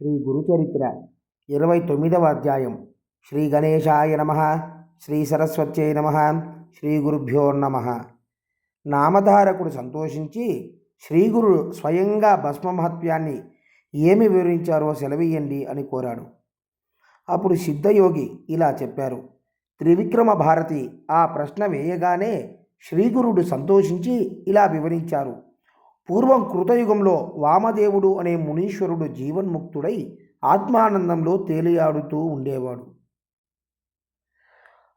శ్రీ గురుచరిత్ర ఇరవై తొమ్మిదవ అధ్యాయం. శ్రీ గణేశాయ నమ శ్రీ సరస్వత్యై నమ శ్రీ గురుభ్యో నమ. నామధారకుడు సంతోషించి శ్రీగురుడు స్వయంగా భస్మ మహత్యాన్ని ఏమి వివరించారో సెలవీయండి అని కోరాడు. అప్పుడు సిద్ధయోగి ఇలా చెప్పారు. త్రివిక్రమ భారతి ఆ ప్రశ్న వేయగానే శ్రీగురుడు సంతోషించి ఇలా వివరించారు. పూర్వం కృతయుగంలో వామదేవుడు అనే మునీశ్వరుడు జీవన్ముక్తుడై ఆత్మానందంలో తేలియాడుతూ ఉండేవాడు.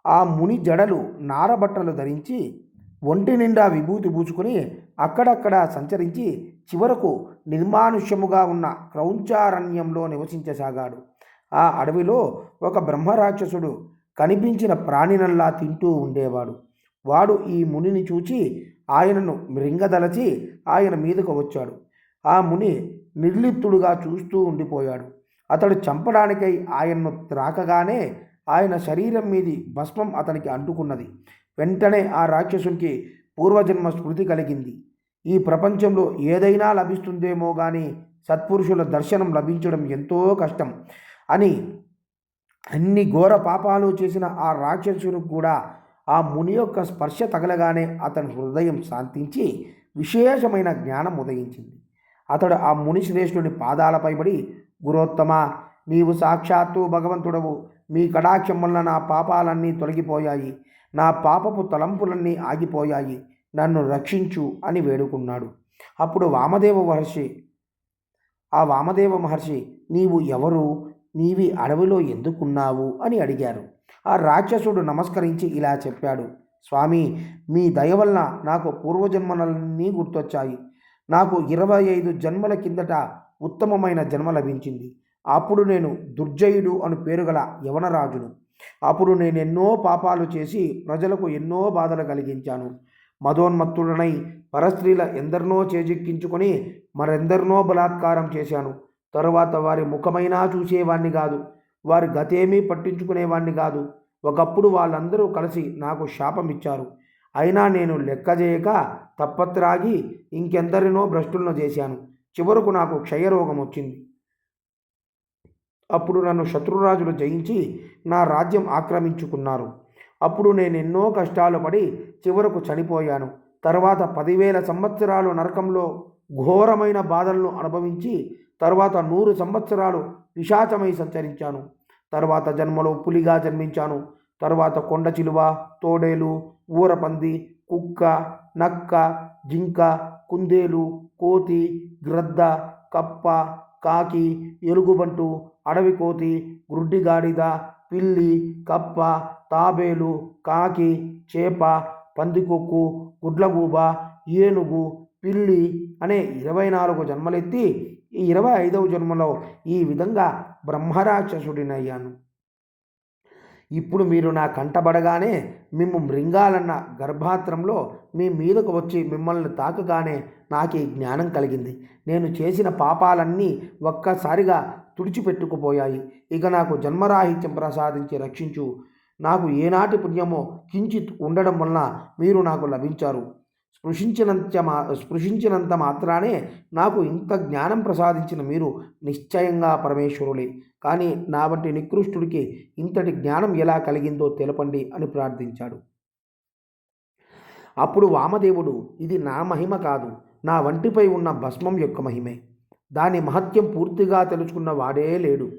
ఆ ముని జడలు నారబట్టలు ధరించి ఒంటి నిండా విభూతి పూచుకొని అక్కడక్కడ సంచరించి చివరకు నిర్మానుష్యముగా ఉన్న క్రౌంచారణ్యంలో నివసించసాగాడు. ఆ అడవిలో ఒక బ్రహ్మరాక్షసుడు కనిపించిన ప్రాణినల్లా తింటూ ఉండేవాడు. వాడు ఈ మునిని చూచి ఆయనను మృంగదలచి ఆయన మీదకు వచ్చాడు. ఆ ముని నిర్లిప్తుడుగా చూస్తూ ఉండిపోయాడు. అతడు చంపడానికై ఆయన్ను త్రాకగానే ఆయన శరీరం మీది భస్మం అతనికి అంటుకున్నది. వెంటనే ఆ రాక్షసునికి పూర్వజన్మ స్మృతి కలిగింది. ఈ ప్రపంచంలో ఏదైనా లభిస్తుందేమో కానీ సత్పురుషుల దర్శనం లభించడం ఎంతో కష్టం అని అన్ని ఘోర పాపాలు చేసిన ఆ రాక్షసునికి కూడా ఆ ముని యొక్క స్పర్శ తగలగానే అతని హృదయం శాంతించి విశేషమైన జ్ఞానం ఉదయించింది. అతడు ఆ ముని శ్రేష్ఠుని పాదాలపై పడి గురోత్తమ నీవు సాక్షాత్తు భగవంతుడవు. మీ కడాక్షం వల్ల నా పాపాలన్నీ తొలగిపోయాయి. నా పాపపు తలంపులన్నీ ఆగిపోయాయి. నన్ను రక్షించు అని వేడుకున్నాడు. అప్పుడు వామదేవ మహర్షి ఆ వామదేవ మహర్షి నీవు ఎవరు? నీవి అడవిలో ఎందుకున్నావు? అని అడిగారు. ఆ రాక్షసుడు నమస్కరించి ఇలా చెప్పాడు స్వామి మీ దయ వలన నాకు పూర్వజన్మలన్నీ గుర్తొచ్చాయి. నాకు ఇరవై ఐదు జన్మల కిందట ఉత్తమమైన జన్మ లభించింది. అప్పుడు నేను దుర్జయుడు అను పేరు గల యవనరాజును. అప్పుడు నేను ఎన్నో పాపాలు చేసి ప్రజలకు ఎన్నో బాధలు కలిగించాను. మదోన్మత్తుడనై పరస్త్రీల ఎందరినో చేజిక్కించుకొని మరెందరినో బలాత్కారం చేశాను. తరువాత వారి ముఖమైనా చూసేవాణ్ణి కాదు. వారి గతేమీ పట్టించుకునేవాణ్ణి కాదు. ఒకప్పుడు వాళ్ళందరూ కలిసి నాకు శాపం ఇచ్చారు అయినా నేను లెక్క చేయక తప్పత్రాగి ఇంకెందరినో భ్రష్టులను చేశాను. చివరకు నాకు క్షయరోగం వచ్చింది అప్పుడు నన్ను శత్రురాజులు జయించి నా రాజ్యం ఆక్రమించుకున్నారు. అప్పుడు నేను ఎన్నో కష్టాలు పడి చివరకు చనిపోయాను. తర్వాత పదివేల సంవత్సరాలు నరకంలో ఘోరమైన బాధలను అనుభవించి తర్వాత నూరు సంవత్సరాలు విశాచమై సంచరించాను. తర్వాత జన్మలో పులిగా జన్మించాను. తర్వాత కొండ చిలువ తోడేలు ఊరపంది కుక్క నక్క జింక కుందేలు కోతి గ్రద్ద కప్ప కాకి ఎలుగుబంటు అడవి కోతి గ్రుడ్డిగాడిద పిల్లి కప్ప తాబేలు కాకి చేప పందికొక్కు గుడ్లగూబ ఏనుగు పిల్లి అనే ఇరవై నాలుగు జన్మలెత్తి ఈ ఇరవై ఐదవ జన్మలో ఈ విధంగా బ్రహ్మరాక్షసుడినయ్యాను. ఇప్పుడు మీరు నా కంటబడగానే మిమ్ము మృంగాలన్న గర్భాత్రంలో మీ మీదకు వచ్చి మిమ్మల్ని తాకగానే నాకు ఈ జ్ఞానం కలిగింది. నేను చేసిన పాపాలన్నీ ఒక్కసారిగా తుడిచిపెట్టుకుపోయాయి. ఇక నాకు జన్మరాహిత్యం ప్రసాదించి రక్షించు. నాకు ఏనాటి పుణ్యమో కించిత్ ఉండడం వలన మీరు నాకు లభించారు. స్పృశించినంత మా స్పృశించినంత మాత్రానే నాకు ఇంత జ్ఞానం ప్రసాదించిన మీరు నిశ్చయంగా పరమేశ్వరులే. కానీ నా వంటి నికృష్టుడికి ఇంతటి జ్ఞానం ఎలా కలిగిందో తెలపండి అని ప్రార్థించాడు. అప్పుడు వామదేవుడు ఇది నా మహిమ కాదు నా వంటిపై ఉన్న భస్మం యొక్క మహిమే. దాని మహత్యం పూర్తిగా తెలుసుకున్న వాడే లేడు.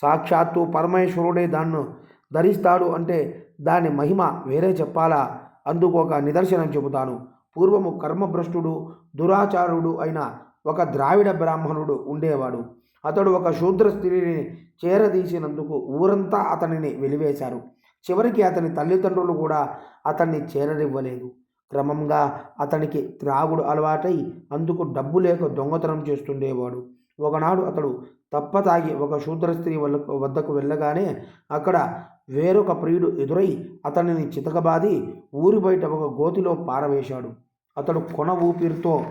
సాక్షాత్తు పరమేశ్వరుడే దాన్ని ధరిస్తాడు అంటే దాని మహిమ వేరే చెప్పాలా? అందుకు ఒక నిదర్శనం చెబుతాను. పూర్వము కర్మభ్రష్టుడు దురాచారుడు అయిన ఒక ద్రావిడ బ్రాహ్మణుడు ఉండేవాడు. అతడు ఒక శూద్ర స్త్రీని చేరదీసినందుకు ఊరంతా అతనిని వెలివేశారు. చివరికి అతని తల్లిదండ్రులు కూడా అతన్ని చేరనివ్వలేదు. క్రమంగా అతనికి త్రాగుడు అలవాటై అందుకు డబ్బు లేక దొంగతనం చేస్తుండేవాడు. ఒకనాడు అతడు తప్పతాగి ఒక శూద్ర స్త్రీ వల్ల వద్దకు వెళ్ళగానే అక్కడ వేరొక ప్రియుడు ఎదురై అతనిని చితకబాది ఊరి బయట ఒక గోతిలో పారవేశాడు. అతడు కొన ఊపిరితో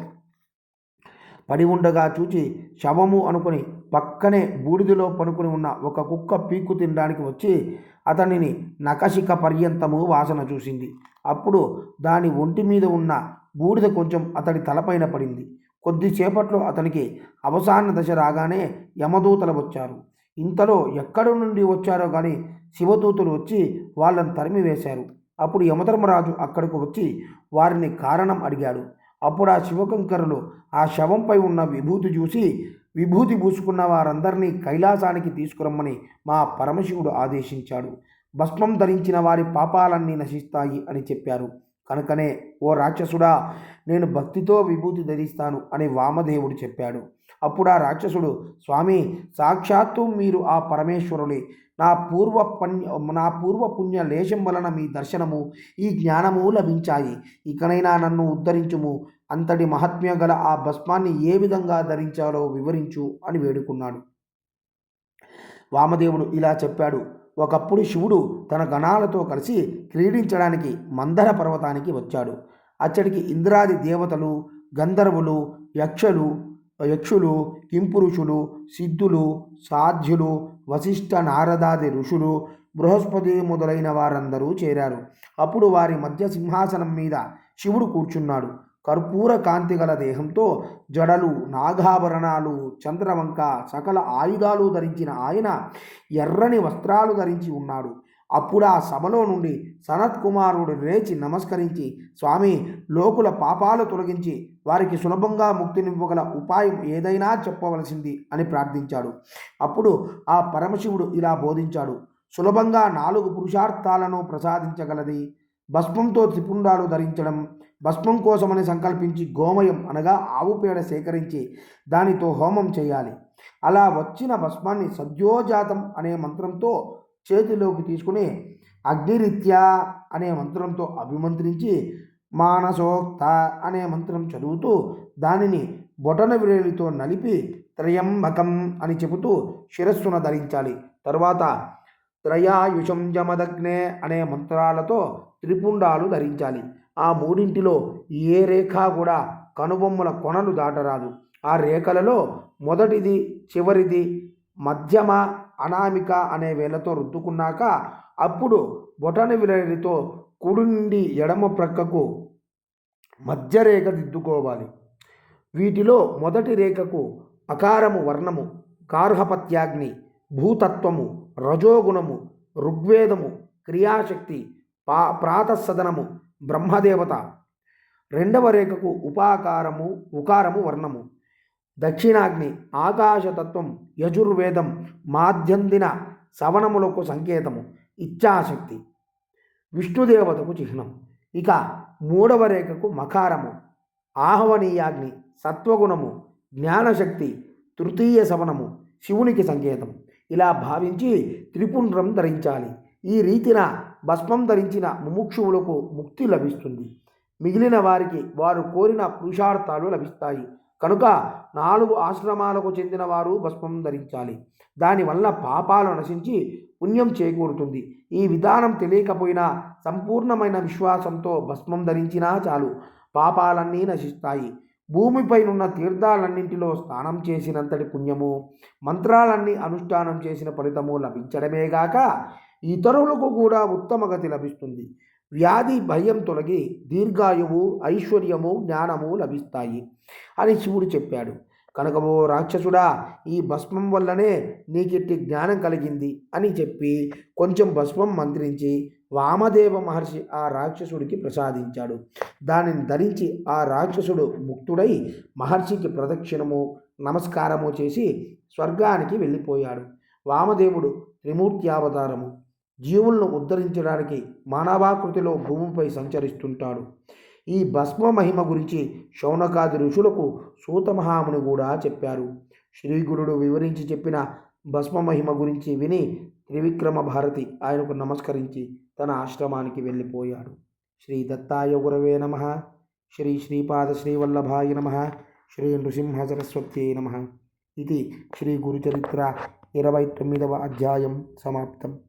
పడి ఉండగా చూచి శవము అనుకుని పక్కనే బూడిదలో పనుకుని ఉన్న ఒక కుక్క పీక్కు తినడానికి వచ్చి అతనిని నకశిక పర్యంతము వాసన చూసింది. అప్పుడు దాని ఒంటి మీద ఉన్న బూడిద కొంచెం అతడి తలపైన పడింది. కొద్దిసేపట్లో అతనికి అవసాన దశ రాగానే యమదూతలు వచ్చారు. ఇంతలో ఎక్కడి నుండి వచ్చారో కానీ శివదూతలు వచ్చి వాళ్ళని తరిమి వేశారు అప్పుడు యమధర్మరాజు అక్కడికి వచ్చి వారిని కారణం అడిగాడు. అప్పుడు ఆ శివకంకరులు ఆ శవంపై ఉన్న విభూతి చూసి విభూతి పూసుకున్న వారందరినీ కైలాసానికి తీసుకురమ్మని మా పరమశివుడు ఆదేశించాడు. భస్మం ధరించిన వారి పాపాలన్నీ నశిస్తాయి అని చెప్పారు. కనుకనే ఓ రాక్షసుడా నేను భక్తితో విభూతి ధరిస్తాను అని వామదేవుడు చెప్పాడు. అప్పుడు ఆ రాక్షసుడు స్వామి సాక్షాత్తు మీరు ఆ పరమేశ్వరులే. నా పూర్వ పుణ్య నా పూర్వ పుణ్య లేశం వలన మీ దర్శనము ఈ జ్ఞానము లభించాయి. ఇకనైనా నన్ను ఉద్ధరించుము. అంతటి మహాత్మ్య గల ఆ భస్మాన్ని ఏ విధంగా ధరించాలో వివరించు అని వేడుకున్నాడు. వామదేవుడు ఇలా చెప్పాడు. ఒకప్పుడు శివుడు తన గణాలతో కలిసి క్రీడించడానికి మందర పర్వతానికి వచ్చాడు. అచ్చడికి ఇంద్రాది దేవతలు గంధర్వులు యక్షలు యక్షులు కింపురుషులు సిద్ధులు సాధ్యులు వశిష్ఠ నారదాది ఋషులు బృహస్పతి మొదలైన వారందరూ చేరారు. అప్పుడు వారి మధ్య సింహాసనం మీద శివుడు కూర్చున్నాడు. కర్పూర కాంతి గల దేహంతో జడలు నాగాభరణాలు చంద్రవంక సకల ఆయుధాలు ధరించిన ఆయన ఎర్రని వస్త్రాలు ధరించి ఉన్నాడు. అప్పుడు ఆ సభలో నుండి సనత్ కుమారుడు లేచి నమస్కరించి స్వామి లోకుల పాపాలు తొలగించి వారికి సులభంగా ముక్తినివ్వగల ఉపాయం ఏదైనా చెప్పవలసింది అని ప్రార్థించాడు. అప్పుడు ఆ పరమశివుడు ఇలా బోధించాడు. సులభంగా నాలుగు పురుషార్థాలను ప్రసాదించగలది. భస్మంతో త్రిపుండాలు ధరించడం భస్మం కోసమని సంకల్పించి గోమయం అనగా ఆవు పేడ సేకరించి దానితో హోమం చేయాలి. అలా వచ్చిన భస్మాన్ని సద్యోజాతం అనే మంత్రంతో చేతిలోకి తీసుకుని అగ్నిరీత్యా అనే మంత్రంతో అభిమంత్రించి మానసోక్త అనే మంత్రం చదువుతూ దానిని బొటన విరేలితో నలిపి త్రయంబకం అని చెబుతూ శిరస్సున ధరించాలి. తరువాత త్రయాయుషం జమదగ్నే అనే మంత్రాలతో త్రిపుండాలు ధరించాలి. ఆ మూడింటిలో ఏ రేఖ కూడా కనుబొమ్మల కొనలు దాటరాదు. ఆ రేఖలలో మొదటిది చివరిది మధ్యమ అనామిక అనే వేలతో రుద్దుకున్నాక అప్పుడు బొటన విరలితో కుడి నుండి ఎడమ ప్రక్కకు మధ్య రేఖ దిద్దుకోవాలి. వీటిలో మొదటి రేఖకు అకారము వర్ణము గార్హపత్యాగ్ని భూతత్వము రజోగుణము ఋగ్వేదము క్రియాశక్తి పా ప్రాతసదనము బ్రహ్మదేవత. రెండవ రేఖకు ఉపాకారము ఉకారము వర్ణము. దక్షిణాగ్ని ఆకాశతత్వం యజుర్వేదం మాధ్యందిన సవనములకు సంకేతము ఇచ్ఛాశక్తి. విష్ణుదేవతకు చిహ్నం. ఇక మూడవ రేఖకు మకారము ఆహ్వనీయాగ్ని సత్వగుణము జ్ఞానశక్తి తృతీయ శవనము శివునికి సంకేతం. ఇలా భావించి త్రిపుండ్రం ధరించాలి. ఈ రీతిన భస్మం ధరించిన ముముక్షువులకు ముక్తి లభిస్తుంది. మిగిలిన వారికి వారు కోరిన పురుషార్థాలు లభిస్తాయి. కనుక నాలుగు ఆశ్రమాలకు చెందిన వారు భస్మం ధరించాలి. దానివల్ల పాపాలు నశించి పుణ్యం చేకూరుతుంది. ఈ విధానం తెలియకపోయినా సంపూర్ణమైన విశ్వాసంతో భస్మం ధరించినా చాలు. పాపాలన్నీ నశిస్తాయి. భూమిపైనున్న తీర్థాలన్నింటిలో స్నానం చేసినంతటి పుణ్యము మంత్రాలన్నీ అనుష్ఠానం చేసిన ఫలితము లభించడమేగాక ఇతరులకు కూడా ఉత్తమ గతి లభిస్తుంది. వ్యాధి భయం తొలగి దీర్ఘాయువు ఐశ్వర్యము జ్ఞానము లభిస్తాయి అని శివుడు చెప్పాడు. కనుక ఓ రాక్షసుడా ఈ భస్మం వల్లనే నీకిట్టి జ్ఞానం కలిగింది అని చెప్పి కొంచెం భస్మం మంత్రించి వామదేవ మహర్షి ఆ రాక్షసుడికి ప్రసాదించాడు. దానిని ధరించి ఆ రాక్షసుడు ముక్తుడై మహర్షికి ప్రదక్షిణము నమస్కారము చేసి స్వర్గానికి వెళ్ళిపోయాడు. వామదేవుడు త్రిమూర్తి అవతారము జీవులను ఉద్ధరించడానికి మానవాకృతిలో భూమిపై సంచరిస్తుంటాడు. ఈ భస్మ మహిమ గురించి శౌనకాది ఋషులకు సూతమహాముని కూడా చెప్పారు. శ్రీగురుడు వివరించి చెప్పిన భస్మ మహిమ గురించి విని త్రివిక్రమ భారతి ఆయనకు నమస్కరించి తన ఆశ్రమానికి వెళ్ళిపోయాడు. శ్రీ దత్తాయ గురవే నమ. శ్రీ శ్రీపాద శ్రీవల్లభాయ నమ. శ్రీ నృసింహ సరస్వత్యై నమ. ఇది శ్రీ గురుచరిత్ర ఇరవై తొమ్మిదవ అధ్యాయం సమాప్తం.